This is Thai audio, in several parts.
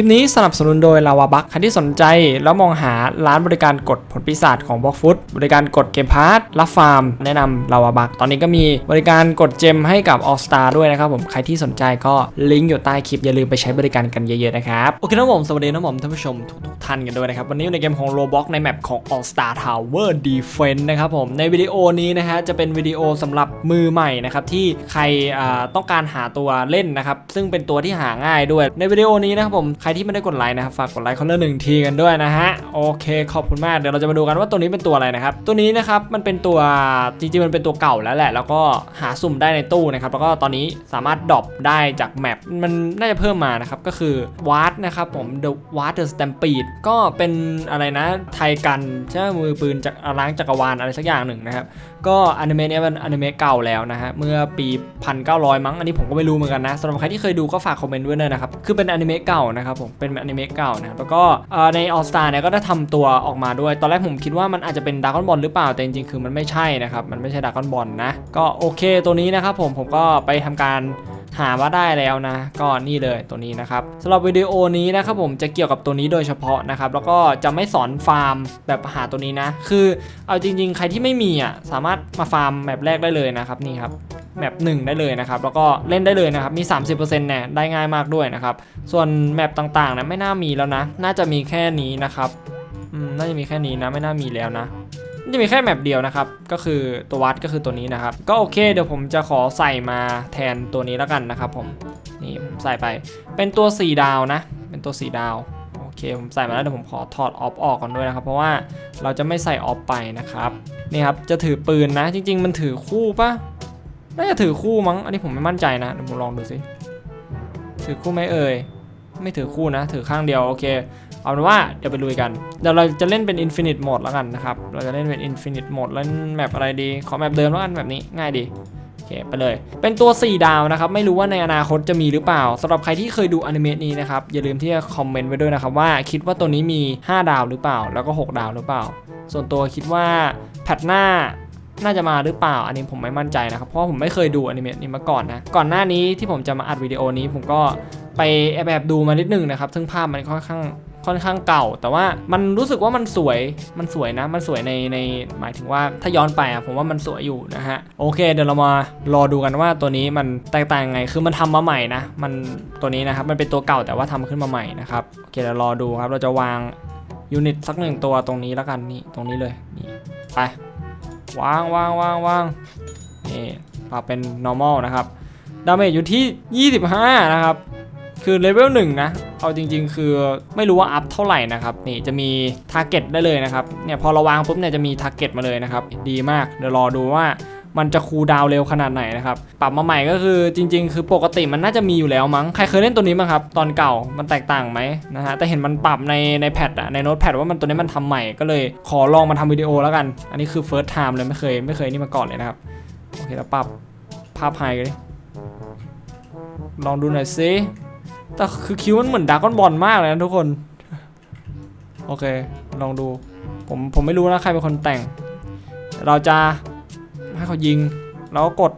ลิปนี้สนับสนุนโดยลาวาบักใครที่สนใจแล้วมองหาร้านบริการกดผลปีศาจของบล็อกฟุตบริการกดเกมพาร์ทรับฟาร์ม แนะนำลาวาบักตอนนี้ก็มีบริการกดเจมให้กับ All Star ด้วยนะครับผมใครที่สนใจก็ลิงก์อยู่ใต้คลิปอย่าลืมไปใช้บริการกันเยอะๆนะครับโอเคนะผมสวัสดีนะผมท่านผู้ชมทุกๆท่านกันด้วยนะครับวันนี้อยู่ในเกมของ Roblox ในแมปของ All Star Tower Defense นะครับผมในวิดีโอนี้นะฮะจะเป็นวิดีโอสำหรับมือใหม่นะครับที่ใครอ่าต้องการหาตัวเล่นนะครับซึ่งเป็นตัวที่หาง่ายด้วยในวิดีโอนี้นะครับผมใครที่ไม่ได้กดไลค์นะครับฝากกดไลค์คนละหนึ่งทีกันด้วยนะฮะโอเคขอบคุณมากเดี๋ยวเราจะมาดูกันว่าตัวนี้เป็นตัวอะไรนะครับตัวนี้นะครับมันเป็นตัวจริงๆมันเป็นตัวเก่าแล้วแหละ แล้วก็หาสุ่มได้ในตู้นะครับแล้วก็ตอนนี้สามารถดรอปได้จากแมปมันน่าจะเพิ่มมานะครับก็คือวาร์ดนะครับผม The w a r d the Stampede ก็เป็นอะไรนะไทยกันใช่ไหมมือปืนจากล้างจักรวาลอะไรสักอย่างหนึ่งนะครับก็อนิเมะเนี้ยเป็นอนิเมะเก่าแล้วนะฮะเมื่อปี 1900 มั้งอันนี้ผมก็ไม่รู้เหมือนกันนะสำหรับใครที่เคยดูก็ฝากคอมเมนต์ด้วยนะครับคือเป็นอนิเมะเก่านะครับผมเป็นอนิเมะเก่านะครับแล้วก็ใน All Star เนี่ยก็ได้ทำตัวออกมาด้วย ตอนแรกผมคิดว่ามันอาจจะเป็นดากอนบอลหรือเปล่าแต่จริงๆคือมันไม่ใช่นะครับมันไม่ใช่ดากอนบอลนะก็โอเคตัวนี้นะครับผมผมก็ไปทำการหามาได้แล้วนะ ก็นี่เลยตัวนี้นะครับสำหรับวิดีโอนี้นะครับผมจะเกี่ยวกับตัวนี้โดยเฉพาะนะครับแล้วก็จะไม่สอนฟาร์มแบบหาตัวนี้นะ คือเอาจริง ๆ ใครที่ไม่มีอะสามารถมาฟาร์มแบบแรกได้เลยนะครับนี่ครับ แมปหนึ่งได้เลยนะครับ แล้วก็เล่นได้เลยนะครับ มี 30%เนี่ยได้ง่ายมากด้วยนะครับ ส่วนแมปต่างๆนะไม่น่ามีแล้วนะ น่าจะมีแค่นี้นะครับน่าจะมีแค่นี้นะไม่น่ามีแล้วนะน่าจะมีแค่แมปเดียวนะครับ ก็คือตัววัดก็คือตัวนี้นะครับ ก็โอเคเดี๋ยวผมจะขอใส่มาแทนตัวนี้แล้วกันนะครับผมนี่ผมใส่ไปเป็นตัว 4 ดาวนะ เป็นตัว 4 ดาวโอเคผมใส่มาแล้วเดี๋ยวผมขอถอดออฟออกก่อนด้วยนะครับ เพราะว่าเราจะไม่ใส่ออฟไปนะครับนี่ครับจะถือปืนนะจริง ๆ มันถือคู่ปะ น่าจะถือคู่มั้ง อันนี้ผมไม่มั่นใจนะเดี๋ยวผมลองดูสิ ถือคู่ไหมเอ่ย ไม่ถือคู่นะ ถือข้างเดียวโอเค เอาเป็นว่าเดี๋ยวไปลุยกัน เดี๋ยวเราจะเล่นเป็น Infinite Mode แล้วกันนะครับ เราจะเล่นเป็น Infinite Mode เล่นแมปอะไรดี ขอแมปเดิมแล้วกันแบบนี้ง่ายดีโอเคไปเลย เป็นตัว 4 ดาวนะครับ ไม่รู้ว่าในอนาคตจะมีหรือเปล่าสำหรับใครที่เคยดูอนิเมะนี้นะครับ อย่าลืมที่จะคอมเมนต์ไว้ด้วยนะครับ ว่าคิดว่าตัวนี้มี 5 ดาวหรือเปล่า แล้วก็ 6 ดาวหรือเปล่า ส่วนตัวคิดว่าแพทหน้า น่าจะมาหรือเปล่า อันนี้ผมไม่มั่นใจนะครับ เพราะผมไม่เคยดูอนิเมะนี้มาก่อนนะ ก่อนหน้านี้ที่ผมจะมาอัดวิดีโอนี้ ผมก็ไปแอบแบบดูมานิดนึงนะครับ ซึ่งภาพมันค่อนข้างค่อนข้างเก่า แต่ว่ามันรู้สึกว่ามันสวย มันสวยนะ มันสวยในในหมายถึงว่าถ้าย้อนไปอะผมว่ามันสวยอยู่นะฮะ โอเค เดี๋ยวเรามารอดูกันว่าตัวนี้มันแตกต่างยังไง คือมันทำมาใหม่นะ มันตัวนี้นะครับ มันเป็นตัวเก่าแต่ว่าทำขึ้นมาใหม่นะครับ โอเคเดี๋ยวรอดูครับ เราจะวางยูนิตสักหนึ่งตัวตรงนี้แล้วกันนี่ ตรงนี้เลย นี่ ไป วางวางวางวางนี่ปรับเป็น normal นะครับดาเมจอยู่ที่ 25 นะครับ คือเลเวล1นะ เอาจริง ๆ คือไม่รู้ว่าอัพเท่าไหร่นะครับ นี่จะมี t a r g e t ได้เลยนะครับ เนี่ยพอเราวางปุ๊บเนี่ยจะมี t a r g e t มาเลยนะครับ ดีมาก เดี๋ยวรอดูว่า มันจะคูลดาวเร็วขนาดไหนนะครับ ปรับมาใหม่ก็คือจริง ๆ คือปกติมันน่าจะมีอยู่แล้วมั้ง ใครเคยเล่นตัวนี้มั้งครับ ตอนเก่ามันแตกต่างไหมนะฮะ แต่เห็นมันปรับในในแพดอะในโน้ตแพดว่ามันตัวนี้มันทำใหม่ก็เลยขอลองมาทำวิดีโอแล้วกัน อันนี้คือ first time เลยไม่เคยไม่เคยนี่มาก่อนเลยนะครับ โอเคแล้วปรับภาพไฮกันดิลองดูหน่อยสิแต่คือคิวมันเหมือนดากอนบอลมากเลยนะทุกคน โอเค ลองดู ผมผมไม่รู้นะใครเป็นคนแต่ง เราจะ ให้เขายิง แล้วกด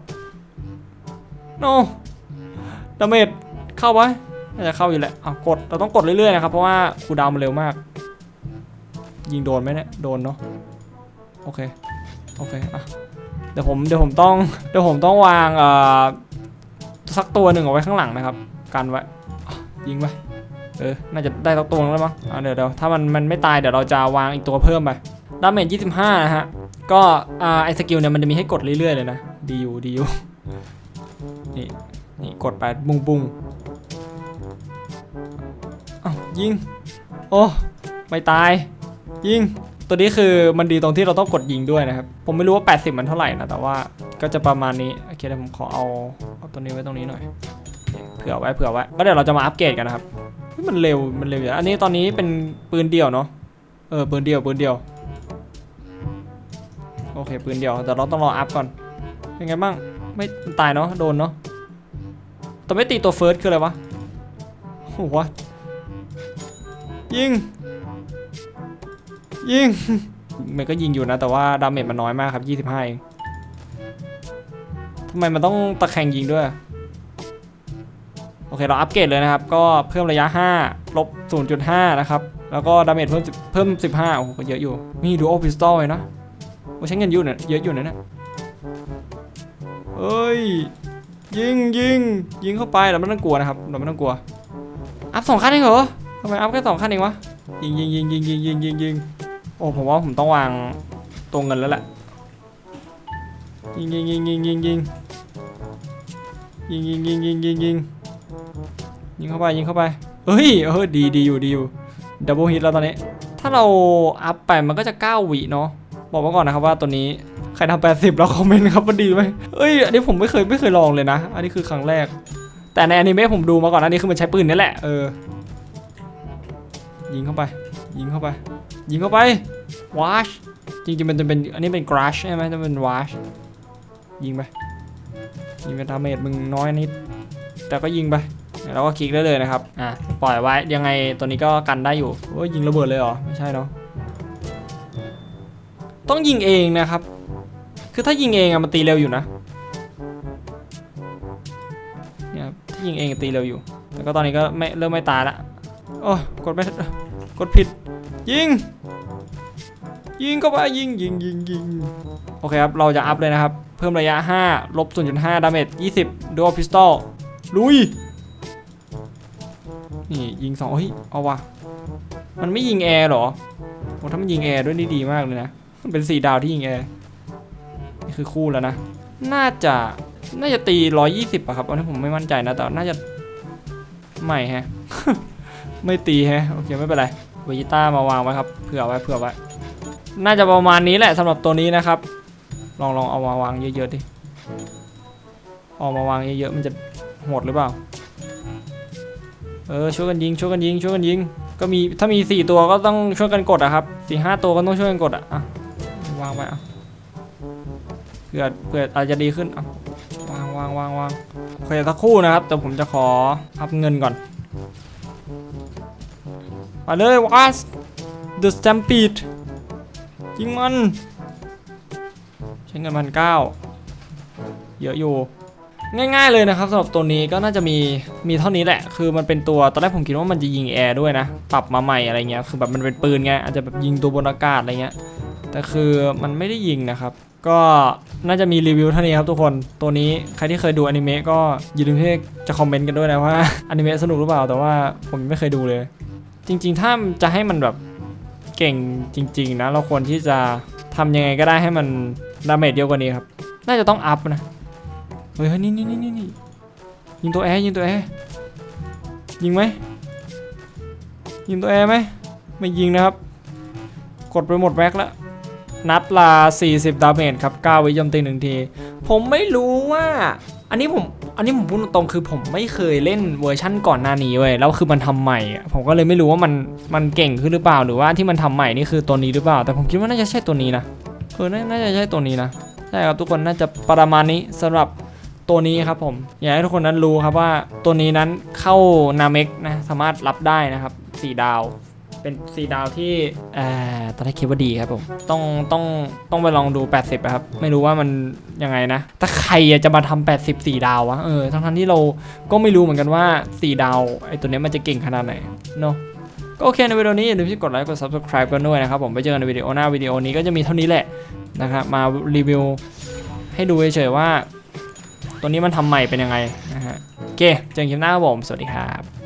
โนดาเมจเข้าไว้น่าจะเข้าอยู่แหละอะกด เราต้องกดเรื่อยๆนะครับ เพราะว่าคูดาวมันเร็วมาก ยิงโดนไหมเนี่ย โดนเนาะ โอเค โอเค อะ เดี๋ยวผม เดี๋ยวผมต้อง เดี๋ยวผมต้องวางเอ่อสักตัวหนึ่งเอาไว้ข้างหลังนะครับ กันไว้ยิงไว้เออ น่าจะได้สักตัวนึงแล้วมั้งอะเดี๋ยวเดี๋ยวถ้ามันมันไม่ตายเดี๋ยวเราจะวางอีกตัวเพิ่มไปดาเมจ25นะฮะ ก็ไอสกิลเนี่ยมันจะมีให้กดเรื่อยๆเลยนะดีอยู่ดีอยู่นี่นี่กดไปบุ้งบุ้งอ้าวยิง โอ้ไม่ตาย ยิง ตัวนี้คือมันดีตรงที่เราต้องกดยิงด้วยนะครับ ผมไม่รู้ว่า 80 มันเท่าไหร่นะ แต่ว่าก็จะประมาณนี้ โอเคเดี๋ยวผมขอเอาเอาตัวนี้ไว้ตรงนี้หน่อย เผื่อไว้เผื่อไว้ก็เดี๋ยวเราจะมาอัปเกรดกันนะครับมันเร็วมันเร็วอยู่นะอันนี้ตอนนี้เป็นปืนเดียวเนาะเออปืนเดียวปืนเดียว เคปืนเดียวแต่เราต้องรออัพก่อนเป็นไงบ้างไม่ตายเนาะโดนเนาะแต่ไม่ตีตัวเฟิร์สคืออะไรวะโอ้โหยิงยิงมันก็ยิงอยู่นะแต่ว่าดาเมจมันน้อยมากครับ 25เองทำไมมันต้องตะแคงยิงด้วย โอเคเราอัปเกรดเลยนะครับ ก็เพิ่มระยะ 5 ลบ 0.5 นะครับ แล้วก็ดาเมจเพิ่ม เพิ่ม 15 โอ้โหก็เยอะอยู่ นี่ดูโอพิสตอลเลยนะ โอ้ใช้เงินยอะเนี่ยเยอะอยู่นะเนี่ยเอ้ยยิงยิงยิงเข้าไปเราไม่ต้องกลัวนะครับเราไม่ต้องกลัวอัพสองขั้นเองเหรอทำไมอัพแค่สองขั้นเองวะยิงยิงยิงยิงยิงยิงยิงยิงโอ้ผมว่าผมต้องวางตัวเงินแล้วแหละยิงยิงยิงยิงยิงยิงยิงยิงยิงยิงยิงยิงยิงเข้าไปยิงเข้าไปเฮ้ยเออดีดีอยู่ดีอยู่ดับเบิลฮิตแล้วตอนนี้ ถ้าเราอัพไปมันก็จะ9วิเนาะ บอกมาก่อนนะครับว่าตัวนี้ใครทำ80แล้วคอมเมนต์ครับว่าดีไหมเอ้ยอันนี้ผมไม่เคยไม่เคยลองเลยนะ อันนี้คือครั้งแรก แต่ในอนิเมะผมดูมาก่อนอันนี้คือมันใช้ปืนนี่แหละเออยิงเข้าไป ยิงเข้าไป ยิงเข้าไปวาชจริงๆมันจะเป็นอันนี้เป็นกราชใช่ไหมจะเป็นวาชยิงไปยิงเป็นดาเมจมึงน้อยนิด แต่ก็ยิงไปแล้วก็คลิกได้เลยนะครับอะปล่อยไว้ยังไงตัวนี้ก็กันได้อยู่โอ้ยยิงระเบิดเลยเหรอไม่ใช่เนาะ ต้องยิงเองนะครับ คือถ้ายิงเองอะมันตีเร็วอยู่นะเนี่ยครับถ้ายิงเองตีเร็วอยู่ แล้วก็ตอนนี้ก็ไม่เริ่มไม่ตายละโอ้กดไม่กดผิด ยิง ยิงเข้าไปยิงยิงยิงยิงโอเคครับเราจะอัพเลยนะครับ เพิ่มระยะ 5 ลบ 0.5 ดาเมจ 20 dual pistol ลุย นี่ยิงสองเฮ้ย เอาวะมันไม่ยิงแอร์หรอโอ้ถ้ามันยิงแอร์ด้วยนี่ดีมากเลยนะ เป็น4ดาวที่ยิงแอร์นี่คือคู่แล้วนะ น่าจะน่าจะตี120อะครับอันนี้ผมไม่มั่นใจนะแต่น่าจะไม่แฮะ ไม่ตีแฮะโอเคไม่เป็นไรเวจิต้ามาวางไว้ครับเผื่อไว้เผื่อไว้ น่าจะประมาณนี้แหละสำหรับตัวนี้นะครับ ลองลองเอามาวางเยอะๆดิเอามาวางเยอะๆมันจะโหดหรือเปล่าเออช่วยกันยิงช่วยกันยิงช่วยกันยิง ก็มีถ้ามี 4 ตัวก็ต้องช่วยกันกดอะครับสี่ห้าตัวก็ต้องช่วยกันกดอะอะ วางไปอะเผื่อเผื่ออาจจะดีขึ้นอะวางวางวางวางโอเคสักครู่นะครับแต่ผมจะขออัพเงินก่อนไปเลยวัส The Stampede ยิงมันใช้เงินพันเก้าเยอะอยู่ง่ายๆเลยนะครับสำหรับตัวนี้ก็น่าจะมีมีเท่านี้แหละ คือมันเป็นตัวตอนแรกผมคิดว่ามันจะยิงแอร์ด้วยนะ ปรับมาใหม่อะไรเงี้ยคือแบบมันเป็นปืนไงอาจจะแบบยิงตัวบนอากาศอะไรเงี้ย แต่คือมันไม่ได้ยิงนะครับ ก็น่าจะมีรีวิวเท่านี้ครับทุกคน ตัวนี้ใครที่เคยดูอนิเมะก็อย่าลืมที่จะคอมเมนต์กันด้วยนะว่าอนิเมะสนุกหรือเปล่าแต่ว่าผมไม่เคยดูเลย จริง ๆ ถ้าจะให้มันแบบเก่งจริง ๆ นะ เราควรที่จะทำยังไงก็ได้ให้มันดาเมจเยอะกว่านี้ครับ น่าจะต้องอัพนะ เฮ้ยนี่นี่นี่นี่นี่ยิงตัวแอร์ยิงตัวแอร์ยิงไหมยิงตัวแอร์ไหมไม่ยิงนะครับ กดไปหมดแม็กแล้ว นัดละ40 ดาเมจครับ9วิโจมตีหนึ่งที ผมไม่รู้ว่า อันนี้ผม อันนี้ผมพูดตรงๆคือผมไม่เคยเล่นเวอร์ชั่นก่อนหน้านี้เว้ย แล้วคือมันทำใหม่ ผมก็เลยไม่รู้ว่ามัน มันเก่งขึ้นหรือเปล่า หรือว่าที่มันทำใหม่นี่คือตัวนี้หรือเปล่า แต่ผมคิดว่าน่าจะใช่ตัวนี้นะเออน่าน่าจะใช่ตัวนี้นะ ใช่ครับทุกคนน่าจะประมาณนี้สำหรับตัวนี้ครับผม อยากให้ทุกคนนั้นรู้ครับว่าตัวนี้นั้นเข้านาเมกนะ สามารถรับได้นะครับ 4 ดาว เป็น4ดาวที่เอ่อตอนแรกคิดว่าดีครับผม ต้องต้องต้องไปลองดู 80นะครับ ไม่รู้ว่ามันยังไงนะ ถ้าใครจะมาทำ80 4 ดาววะ เออ ทั้งทั้งๆที่เราก็ไม่รู้เหมือนกันว่า 4 ดาวไอ้ตัวเนี้ยมันจะเก่งขนาดไหนเนาะก็โอเคในวิดีโอนี้อย่าลืมที่กดไลค์กด subscribe กันด้วยนะครับผมไปเจอกันในวิดีโอหน้าวิดีโอนี้ก็จะมีเท่านี้แหละนะครับมารีวิวให้ดูเฉยๆว่า ตัวนี้มันทำใหม่เป็นยังไงนะฮะโอเคเจอกันคลิปหน้าครับผมสวัสดีครับ